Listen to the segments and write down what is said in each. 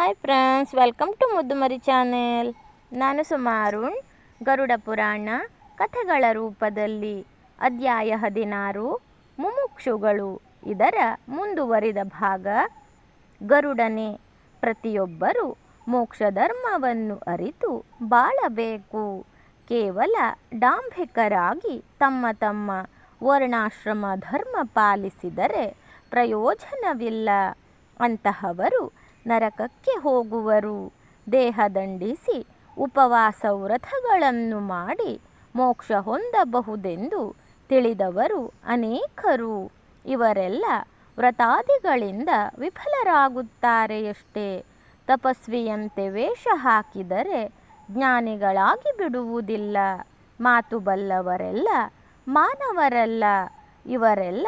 Hi friends welcome to Muddumari channel ನಾನು ಸುಮಾರುಣ್ ಗರುಡ ಪುರಾಣ, ಕಥೆಗಳ ರೂಪದಲ್ಲಿ ಅಧ್ಯಾಯ ಹದಿನಾರು, ಮುಮುಕ್ಷುಗಳು. ಇದರ ಮುಂದುವರಿದ ಭಾಗ, ಗರುಡನೆ, ಪ್ರತಿಯೊಬ್ಬರು ಮೋಕ್ಷ ಧರ್ಮವನ್ನು ಅರಿತು ಬಾಳಬೇಕು. ಕೇವಲ ಡಾಂಭಿಕರಾಗಿ ತಮ್ಮ ತಮ್ಮ ವರ್ಣಾಶ್ರಮ ಧರ್ಮ ಪಾಲಿಸಿದರೆ ಪ್ರಯೋಜನವಿಲ್ಲ. ಅಂತಹವರು ನರಕಕ್ಕೆ ಹೋಗುವರು. ದೇಹ ದಂಡಿಸಿ ಉಪವಾಸ ವ್ರತಗಳನ್ನು ಮಾಡಿ ಮೋಕ್ಷ ಹೊಂದಬಹುದೆಂದು ತಿಳಿದವರು ಅನೇಕರು. ಇವರೆಲ್ಲ ವ್ರತಾದಿಗಳಿಂದ ವಿಫಲರಾಗುತ್ತಾರೆಯಷ್ಟೇ ತಪಸ್ವಿಯಂತೆ ವೇಷ ಹಾಕಿದರೆ ಜ್ಞಾನಿಗಳಾಗಿ ಬಿಡುವುದಿಲ್ಲ. ಮಾತು ಬಲ್ಲವರೆಲ್ಲ ಮಾನವರಲ್ಲ. ಇವರೆಲ್ಲ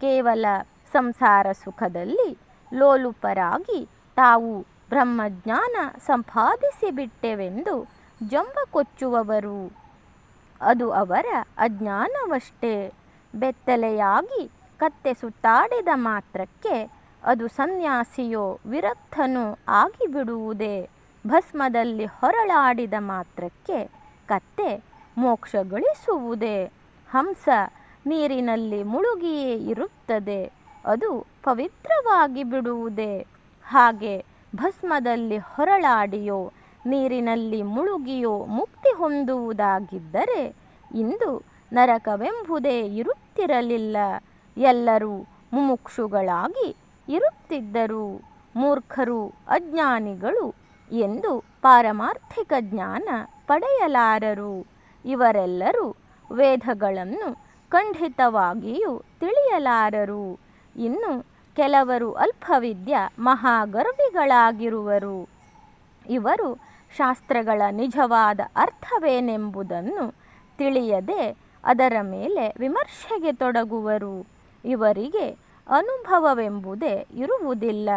ಕೇವಲ ಸಂಸಾರ ಸುಖದಲ್ಲಿ ಲೋಲುಪರಾಗಿ ತಾವು ಬ್ರಹ್ಮಜ್ಞಾನ ಸಂಪಾದಿಸಿಬಿಟ್ಟೆವೆಂದು ಜಂಬ ಕೊಚ್ಚುವವರು ಅದು ಅವರ ಅಜ್ಞಾನವಷ್ಟೇ. ಬೆತ್ತಲೆಯಾಗಿ ಕತ್ತೆ ಸುತ್ತಾಡಿದ ಮಾತ್ರಕ್ಕೆ ಅದು ಸನ್ಯಾಸಿಯೋ ವಿರಕ್ತನೋ ಆಗಿಬಿಡುವುದೇ. ಭಸ್ಮದಲ್ಲಿ ಹೊರಳಾಡಿದ ಮಾತ್ರಕ್ಕೆ ಕತ್ತೆ ಮೋಕ್ಷ ಗಳಿಸುವುದೇ ಹಂಸ ನೀರಿನಲ್ಲಿ ಮುಳುಗಿಯೇ ಇರುತ್ತದೆ. ಅದು ಪವಿತ್ರವಾಗಿ ಬಿಡುವುದೇ ಹಾಗೆ ಭಸ್ಮದಲ್ಲಿ ಹೊರಳಾಡಿಯೋ, ನೀರಿನಲ್ಲಿ ಮುಳುಗಿಯೋ ಮುಕ್ತಿ ಹೊಂದುವುದಾಗಿದ್ದರೆ ಇಂದು ನರಕವೆಂಬುದೇ ಇರುತ್ತಿರಲಿಲ್ಲ. ಎಲ್ಲರೂ ಮುಮುಕ್ಷುಗಳಾಗಿ ಇರುತ್ತಿದ್ದರು. ಮೂರ್ಖರು, ಅಜ್ಞಾನಿಗಳು ಎಂದು ಪಾರಮಾರ್ಥಿಕ ಜ್ಞಾನ ಪಡೆಯಲಾರರು. ಇವರೆಲ್ಲರೂ ವೇದಗಳನ್ನು ಖಂಡಿತವಾಗಿಯೂ ತಿಳಿಯಲಾರರು. ಇನ್ನು ಕೆಲವರು ಅಲ್ಪವಿದ್ಯ ಮಹಾಗರ್ವಿಗಳಾಗಿರುವರು. ಇವರು ಶಾಸ್ತ್ರಗಳ ನಿಜವಾದ ಅರ್ಥವೇನೆಂಬುದನ್ನು ತಿಳಿಯದೆ ಅದರ ಮೇಲೆ ವಿಮರ್ಶೆಗೆ ತೊಡಗುವರು. ಇವರಿಗೆ ಅನುಭವವೆಂಬುದೇ ಇರುವುದಿಲ್ಲ.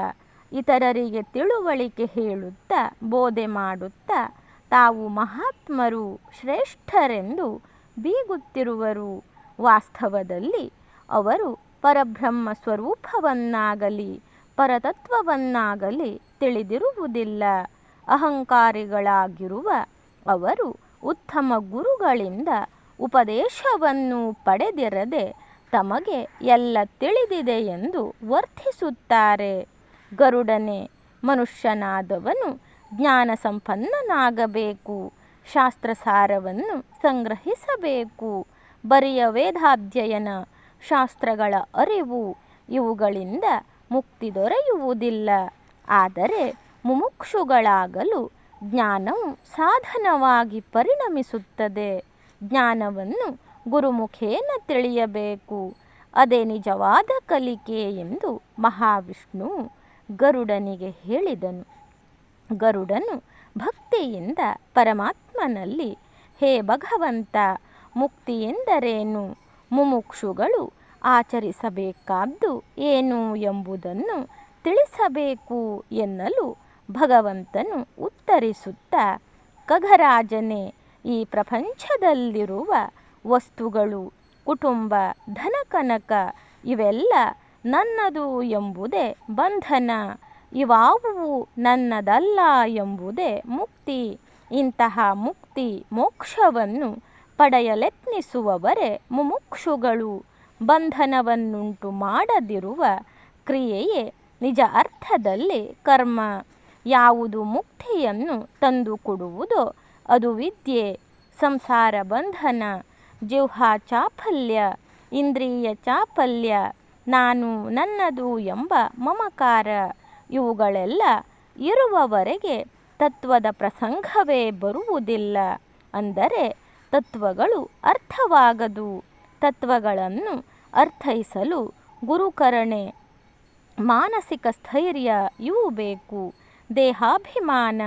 ಇತರರಿಗೆ ತಿಳುವಳಿಕೆ ಹೇಳುತ್ತಾ, ಬೋಧೆ ಮಾಡುತ್ತಾ, ತಾವು ಮಹಾತ್ಮರು, ಶ್ರೇಷ್ಠರೆಂದು ಬೀಗುತ್ತಿರುವರು. ವಾಸ್ತವದಲ್ಲಿ ಅವರು ಪರಬ್ರಹ್ಮ ಸ್ವರೂಪವನ್ನಾಗಲಿ ಪರತತ್ವವನ್ನಾಗಲಿ ತಿಳಿದಿರುವುದಿಲ್ಲ. ಅಹಂಕಾರಿಗಳಾಗಿರುವ ಅವರು ಉತ್ತಮ ಗುರುಗಳಿಂದ ಉಪದೇಶವನ್ನು ಪಡೆದಿರದೆ ತಮಗೆ ಎಲ್ಲ ತಿಳಿದಿದೆ ಎಂದು ವರ್ತಿಸುತ್ತಾರೆ ಗರುಡನೆ, ಮನುಷ್ಯನಾದವನು ಜ್ಞಾನ ಸಂಪನ್ನನಾಗಬೇಕು ಶಾಸ್ತ್ರಸಾರವನ್ನು ಸಂಗ್ರಹಿಸಬೇಕು. ಬರಿಯ ವೇದಾಧ್ಯಯನ ಶಾಸ್ತ್ರಗಳ ಅರಿವು ಇವುಗಳಿಂದ ಮುಕ್ತಿ ದೊರೆಯುವುದಿಲ್ಲ. ಆದರೆ ಮುಮುಕ್ಷುಗಳಾಗಲು ಜ್ಞಾನವು ಸಾಧನವಾಗಿ ಪರಿಣಮಿಸುತ್ತದೆ. ಜ್ಞಾನವನ್ನು ಗುರುಮುಖೇನ ತಿಳಿಯಬೇಕು. ಅದೇ ನಿಜವಾದ ಕಲಿಕೆ ಎಂದು ಮಹಾವಿಷ್ಣು ಗರುಡನಿಗೆ ಹೇಳಿದನು. ಗರುಡನು ಭಕ್ತಿಯಿಂದ ಪರಮಾತ್ಮನಲ್ಲಿ, ಹೇ ಭಗವಂತ, ಮುಕ್ತಿ ಎಂದರೇನು? ಮುಮುಕ್ಷುಗಳು ಆಚರಿಸಬೇಕಾದ್ದು ಏನು ಎಂಬುದನ್ನು ತಿಳಿಸಬೇಕು ಎನ್ನಲು ಭಗವಂತನು ಉತ್ತರಿಸುತ್ತಾ ಖಗರಾಜನೇ ಈ ಪ್ರಪಂಚದಲ್ಲಿರುವ ವಸ್ತುಗಳು, ಕುಟುಂಬ, ಧನಕನಕ ಇವೆಲ್ಲ ನನ್ನದು ಎಂಬುದೇ ಬಂಧನ. ಇವಾವುವು ನನ್ನದಲ್ಲ ಎಂಬುದೇ ಮುಕ್ತಿ. ಇಂತಹ ಮುಕ್ತಿ, ಮೋಕ್ಷವನ್ನು ಪಡೆಯಲೆತ್ನಿಸುವವರೇ ಮುಮುಕ್ಷುಗಳು. ಬಂಧನವನ್ನುಂಟು ಮಾಡದಿರುವ ಕ್ರಿಯೆಯೇ ನಿಜ ಅರ್ಥದಲ್ಲಿ ಕರ್ಮ. ಯಾವುದು ಮುಕ್ತಿಯನ್ನು ತಂದುಕೊಡುವುದೋ ಅದು ವಿದ್ಯೆ. ಸಂಸಾರ ಬಂಧನ ಜಿಹ್ವಾ ಚಾಪಲ್ಯ, ಇಂದ್ರಿಯ ಚಾಪಲ್ಯ, ನಾನು ನನ್ನದು ಎಂಬ ಮಮಕಾರ. ಇವುಗಳೆಲ್ಲ ಇರುವವರೆಗೆ ತತ್ವದ ಪ್ರಸಂಗವೇ ಬರುವುದಿಲ್ಲ. ಅಂದರೆ ತತ್ವಗಳು ಅರ್ಥವಾಗದು. ತತ್ವಗಳನ್ನು ಅರ್ಥೈಸಲು ಗುರುಕರಣೆ, ಮಾನಸಿಕ ಸ್ಥೈರ್ಯ ಇವು ಬೇಕು. ದೇಹಾಭಿಮಾನ,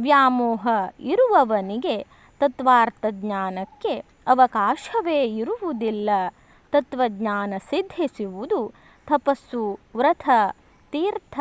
ವ್ಯಾಮೋಹ ಇರುವವನಿಗೆ ತತ್ವಾರ್ಥ ಜ್ಞಾನಕ್ಕೆ ಅವಕಾಶವೇ ಇರುವುದಿಲ್ಲ. ತತ್ವಜ್ಞಾನ ಸಿದ್ಧಿಸುವುದು ತಪಸ್ಸು, ವ್ರತ, ತೀರ್ಥ,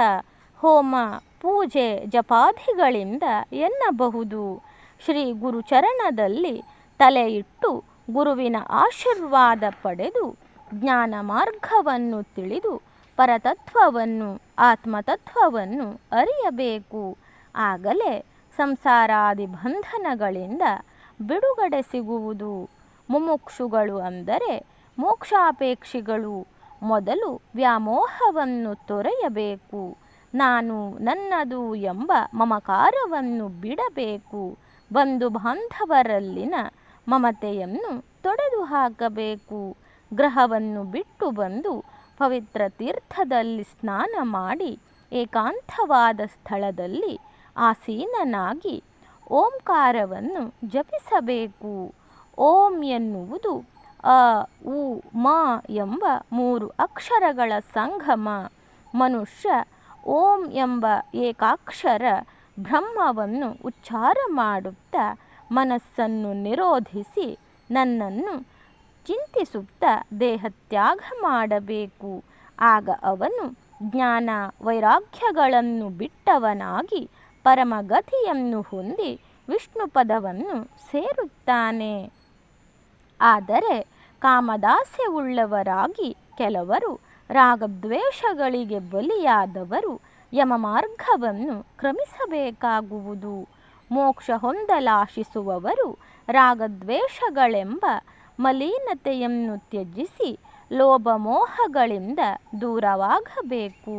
ಹೋಮ, ಪೂಜೆ, ಜಪಾದಿಗಳಿಂದ ಎನ್ನಬಹುದು. ಶ್ರೀ ಗುರುಚರಣದಲ್ಲಿ ತಲೆ ಇಟ್ಟು ಗುರುವಿನ ಆಶೀರ್ವಾದ ಪಡೆದು ಜ್ಞಾನ ಮಾರ್ಗವನ್ನು ತಿಳಿದು ಪರತತ್ವವನ್ನು, ಆತ್ಮತತ್ವವನ್ನು ಅರಿಯಬೇಕು. ಆಗಲೇ ಸಂಸಾರಾದಿ ಬಂಧನಗಳಿಂದ ಬಿಡುಗಡೆ ಸಿಗುವುದು. ಮುಮುಕ್ಷುಗಳು ಅಂದರೆ ಮೋಕ್ಷಾಪೇಕ್ಷಿಗಳು. ಮೊದಲು ವ್ಯಾಮೋಹವನ್ನು ತೊರೆಯಬೇಕು. ನಾನು ನನ್ನದು ಎಂಬ ಮಮಕಾರವನ್ನು ಬಿಡಬೇಕು. ಬಂಧು ಬಾಂಧವರಲ್ಲಿನ ಮಮತೆಯನ್ನು ತೊಡೆದು ಹಾಕಬೇಕು. ಗ್ರಹವನ್ನು ಬಿಟ್ಟು ಬಂದು ಪವಿತ್ರ ತೀರ್ಥದಲ್ಲಿ ಸ್ನಾನ ಮಾಡಿ ಏಕಾಂತವಾದ ಸ್ಥಳದಲ್ಲಿ ಆಸೀನನಾಗಿ ಓಂಕಾರವನ್ನು ಜಪಿಸಬೇಕು. ಓಂ ಎನ್ನುವುದು ಅ, ಉ, ಮ ಎಂಬ ಮೂರು ಅಕ್ಷರಗಳ ಸಂಗಮ. ಮನುಷ್ಯ ಓಂ ಎಂಬ ಏಕಾಕ್ಷರ ಬ್ರಹ್ಮವನ್ನು ಉಚ್ಚಾರ ಮಾಡುತ್ತಾ ಮನಸ್ಸನ್ನು ನಿರೋಧಿಸಿ ನನ್ನನ್ನು ಚಿಂತಿಸುತ್ತಾ ದೇಹತ್ಯಾಗ ಮಾಡಬೇಕು. ಆಗ ಅವನು ಜ್ಞಾನ ವೈರಾಗ್ಯಗಳನ್ನು ಬಿಟ್ಟವನಾಗಿ ಪರಮಗತಿಯನ್ನು ಹೊಂದಿ ವಿಷ್ಣು ಪದವನ್ನು ಸೇರುತ್ತಾನೆ. ಆದರೆ ಕಾಮದಾಸ್ಯವುಳ್ಳವರಾಗಿ ಕೆಲವರು ರಾಗದ್ವೇಷಗಳಿಗೆ ಬಲಿಯಾದವರು ಯಮ ಮಾರ್ಗವನ್ನು ಕ್ರಮಿಸಬೇಕಾಗುವುದು. ಮೋಕ್ಷ ಹೊಂದಲಾಶಿಸುವವರು ರಾಗದ್ವೇಷಗಳೆಂಬ ಮಲೀನತೆಯನ್ನು ತ್ಯಜಿಸಿ ಲೋಭಮೋಹಗಳಿಂದ ದೂರವಾಗಬೇಕು.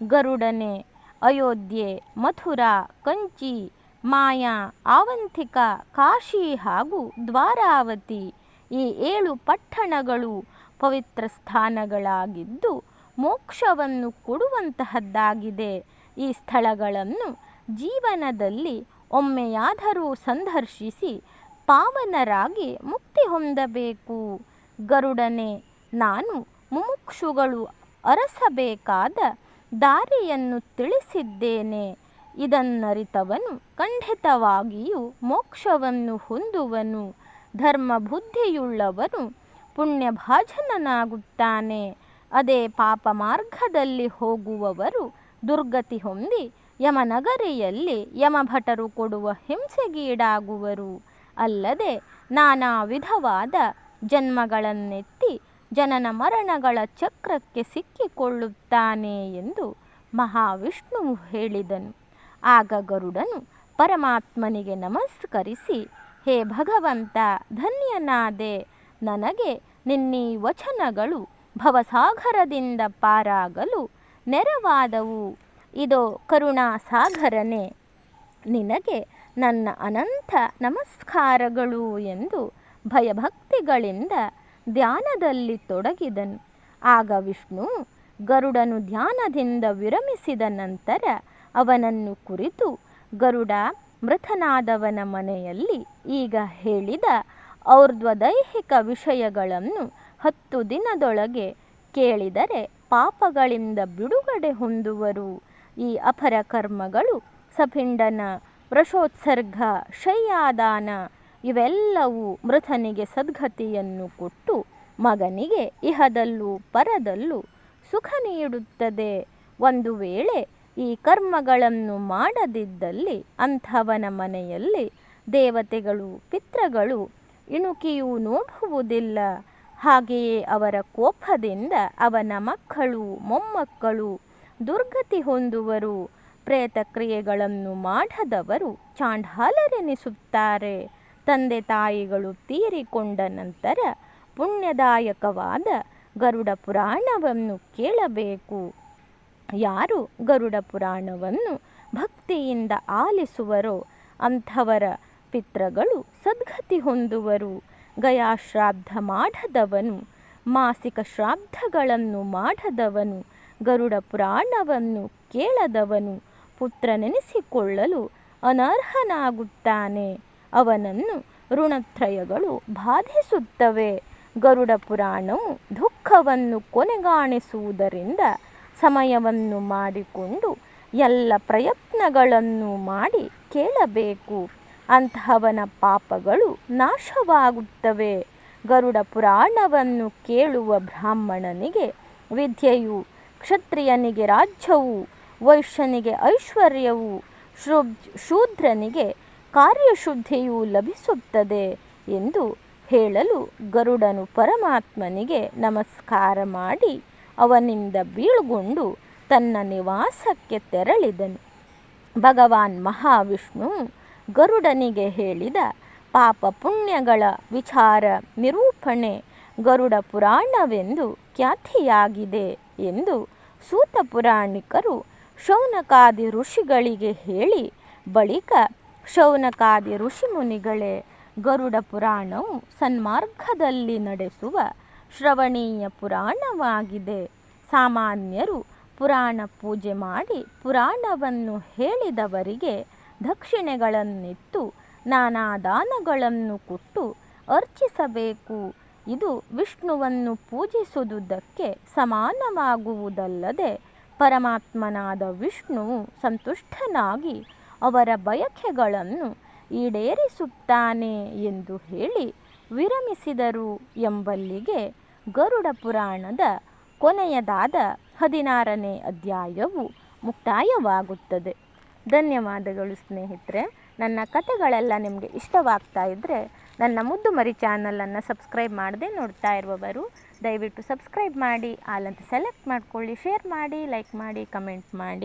ಗರುಡನೆ, ಅಯೋಧ್ಯೆ, ಮಥುರಾ, ಕಂಚಿ, ಮಾಯಾ, ಆವಂತಿಕ, ಕಾಶಿ ಹಾಗೂ ದ್ವಾರಾವತಿ ಈ ಏಳು ಪಟ್ಟಣಗಳು ಪವಿತ್ರ ಸ್ಥಾನಗಳಾಗಿದ್ದು ಮೋಕ್ಷವನ್ನು ಕೊಡುವಂತಹದ್ದಾಗಿದೆ. ಈ ಸ್ಥಳಗಳನ್ನು ಜೀವನದಲ್ಲಿ ಒಮ್ಮೆಯಾದರೂ ಸಂದರ್ಶಿಸಿ ಪಾವನರಾಗಿ ಮುಕ್ತಿ ಹೊಂದಬೇಕು. ಗರುಡನೆ, ನಾನು ಮುಮುಕ್ಷುಗಳು ಅರಸಬೇಕಾದ ದಾರಿಯನ್ನು ತಿಳಿಸಿದ್ದೇನೆ. ಇದನ್ನರಿತವನು ಖಂಡಿತವಾಗಿಯೂ ಮೋಕ್ಷವನ್ನು ಹೊಂದುವನು. ಧರ್ಮ ಬುದ್ಧಿಯುಳ್ಳವನು ಪುಣ್ಯಭಾಜನನಾಗುತ್ತಾನೆ. ಅದೇ ಪಾಪ ಮಾರ್ಗದಲ್ಲಿ ಹೋಗುವವರು ದುರ್ಗತಿ ಹೊಂದಿ ಯಮನಗರಿಯಲ್ಲಿ ಯಮಭಟರು ಕೊಡುವ ಹಿಂಸೆಗೀಡಾಗುವರು ಅಲ್ಲದೆ ನಾನಾ ವಿಧವಾದ ಜನ್ಮಗಳನ್ನೆತ್ತಿ ಜನನ ಮರಣಗಳ ಚಕ್ರಕ್ಕೆ ಸಿಕ್ಕಿಕೊಳ್ಳುತ್ತಾನೆ ಎಂದು ಮಹಾವಿಷ್ಣು ಹೇಳಿದನು. ಆಗ ಗರುಡನು ಪರಮಾತ್ಮನಿಗೆ ನಮಸ್ಕರಿಸಿ, ಹೇ ಭಗವಂತ, ಧನ್ಯನಾದೆ. ನನಗೆ ನಿನ್ನೀ ವಚನಗಳು ಭವಸಾಗರದಿಂದ ಪಾರಾಗಲು ನೆರವಾದವು. ಇದೋ ಕರುಣಾಸಾಗರನೆ ನಿನಗೆ ನನ್ನ ಅನಂತ ನಮಸ್ಕಾರಗಳು ಎಂದು ಭಯಭಕ್ತಿಗಳಿಂದ ಧ್ಯಾನದಲ್ಲಿ ತೊಡಗಿದನು. ಆಗ ವಿಷ್ಣು ಗರುಡನು ಧ್ಯಾನದಿಂದ ವಿರಮಿಸಿದ ನಂತರ ಅವನನ್ನು ಕುರಿತು ಗರುಡ ಮೃತನಾದವನ ಮನೆಯಲ್ಲಿ ಈಗ ಹೇಳಿದ ಔರ್ಧ್ವದೈಹಿಕ ವಿಷಯಗಳನ್ನು ಹತ್ತು ದಿನದೊಳಗೆ ಕೇಳಿದರೆ ಪಾಪಗಳಿಂದ ಬಿಡುಗಡೆ ಹೊಂದುವರು. ಈ ಅಪರ ಕರ್ಮಗಳು ಸಪಿಂಡನ, ವೃಷೋತ್ಸರ್ಗ, ಶಯ್ಯಾದಾನ ಇವೆಲ್ಲವೂ ಮೃತನಿಗೆ ಸದ್ಗತಿಯನ್ನು ಕೊಟ್ಟು ಮಗನಿಗೆ ಇಹದಲ್ಲೂ ಪರದಲ್ಲೂ ಸುಖ ನೀಡುತ್ತದೆ. ಒಂದು ವೇಳೆ ಈ ಕರ್ಮಗಳನ್ನು ಮಾಡದಿದ್ದಲ್ಲಿ ಅಂಥವನ ಮನೆಯಲ್ಲಿ ದೇವತೆಗಳು, ಪಿತೃಗಳು ಇಣುಕಿಯೂ ನೋಡುವುದಿಲ್ಲ. ಹಾಗೆಯೇ ಅವರ ಕೋಪದಿಂದ ಅವನ ಮಕ್ಕಳು, ಮೊಮ್ಮಕ್ಕಳು ದುರ್ಗತಿ ಹೊಂದುವರು. ಪ್ರೇತ ಕ್ರಿಯೆಗಳನ್ನು ಮಾಡದವರು ಚಾಂಡಾಲರೆನಿಸುತ್ತಾರೆ. ತಂದೆ ತಾಯಿಗಳು ತೀರಿಕೊಂಡ ನಂತರ ಪುಣ್ಯದಾಯಕವಾದ ಗರುಡ ಪುರಾಣವನ್ನು ಕೇಳಬೇಕು. ಯಾರು ಗರುಡ ಪುರಾಣವನ್ನು ಭಕ್ತಿಯಿಂದ ಆಲಿಸುವರೋ ಅಂಥವರ ಪಿತೃಗಳು ಸದ್ಗತಿ ಹೊಂದುವರು. ಗಯಾಶ್ರಾದ್ದ ಮಾಡದವನು ಮಾಸಿಕ ಶ್ರಾದ್ದಗಳನ್ನು ಮಾಡದವನು ಗರುಡ ಪುರಾಣವನ್ನು ಕೇಳದವನು. ಪುತ್ರನೆನಿಸಿಕೊಳ್ಳಲು ಅನರ್ಹನಾಗುತ್ತಾನೆ. ಅವನನ್ನು ಋಣತ್ರಯಗಳು ಬಾಧಿಸುತ್ತವೆ. ಗರುಡ ಪುರಾಣವು ದುಃಖವನ್ನು ಕೊನೆಗಾಣಿಸುವುದರಿಂದ ಸಮಯವನ್ನು ಮಾಡಿಕೊಂಡು ಎಲ್ಲ ಪ್ರಯತ್ನಗಳನ್ನು ಮಾಡಿ ಕೇಳಬೇಕು. ಅಂತಹವನ ಪಾಪಗಳು ನಾಶವಾಗುತ್ತವೆ. ಗರುಡ ಪುರಾಣವನ್ನು ಕೇಳುವ ಬ್ರಾಹ್ಮಣನಿಗೆ ವಿದ್ಯೆಯು ಕ್ಷತ್ರಿಯನಿಗೆ ರಾಜ್ಯವು, ವೈಶ್ಯನಿಗೆ ಐಶ್ವರ್ಯವು ಶೃಬ್ ಶೂದ್ರನಿಗೆ ಕಾರ್ಯಶುದ್ಧಿಯು ಲಭಿಸುತ್ತದೆ ಎಂದು ಹೇಳಲು ಗರುಡನು ಪರಮಾತ್ಮನಿಗೆ ನಮಸ್ಕಾರ ಮಾಡಿ ಅವನಿಂದ ಬೀಳ್ಗೊಂಡು ತನ್ನ ನಿವಾಸಕ್ಕೆ ತೆರಳಿದನು. ಭಗವಾನ್ ಮಹಾವಿಷ್ಣು ಗರುಡನಿಗೆ ಹೇಳಿದ ಪಾಪ ಪುಣ್ಯಗಳ ವಿಚಾರ ನಿರೂಪಣೆ ಗರುಡ ಪುರಾಣವೆಂದು ಖ್ಯಾತಿಯಾಗಿದೆ ಎಂದು ಸೂತ ಪುರಾಣಿಕರು ಶೌನಕಾದಿ ಋಷಿಗಳಿಗೆ ಹೇಳಿ, ಬಳಿಕ ಶೌನಕಾದಿ ಋಷಿಮುನಿಗಳೇ ಗರುಡ ಪುರಾಣವು ಸನ್ಮಾರ್ಗದಲ್ಲಿ ನಡೆಸುವ ಶ್ರವಣೀಯ ಪುರಾಣವಾಗಿದೆ. ಸಾಮಾನ್ಯರು ಪುರಾಣ ಪೂಜೆ ಮಾಡಿ ಪುರಾಣವನ್ನು ಹೇಳಿದವರಿಗೆ ದಕ್ಷಿಣೆಗಳನ್ನಿತ್ತು ನಾನಾ ದಾನಗಳನ್ನು ಕೊಟ್ಟು ಅರ್ಚಿಸಬೇಕು ಇದು ವಿಷ್ಣುವನ್ನು ಪೂಜಿಸುವುದಕ್ಕೆ ಸಮಾನವಾಗುವುದಲ್ಲದೆ ಪರಮಾತ್ಮನಾದ ವಿಷ್ಣುವು ಸಂತುಷ್ಟನಾಗಿ ಅವರ ಬಯಕೆಗಳನ್ನು ಈಡೇರಿಸುತ್ತಾನೆ ಎಂದು ಹೇಳಿ ವಿರಮಿಸಿದರು ಎಂಬಲ್ಲಿಗೆ ಗರುಡ ಪುರಾಣದ ಕೊನೆಯದಾದ ಹದಿನಾರನೇ ಅಧ್ಯಾಯವು ಮುಕ್ತಾಯವಾಗುತ್ತದೆ. ಧನ್ಯವಾದಗಳು ಸ್ನೇಹಿತರೆ. ನನ್ನ ಕಥೆಗಳೆಲ್ಲ ನಿಮಗೆ ಇಷ್ಟವಾಗ್ತಾ ಇದ್ದರೆ ನನ್ನ ಮುದ್ದು ಮರಿ ಚಾನಲನ್ನು ಸಬ್ಸ್ಕ್ರೈಬ್ ಮಾಡದೆ ನೋಡ್ತಾ ಇರುವವರು, ದಯವಿಟ್ಟು ಸಬ್ಸ್ಕ್ರೈಬ್ ಮಾಡಿ ಆಲಂತ ಸೆಲೆಕ್ಟ್ ಮಾಡ್ಕೊಳ್ಳಿ ಶೇರ್ ಮಾಡಿ ಲೈಕ್ ಮಾಡಿ ಕಮೆಂಟ್ ಮಾಡಿ.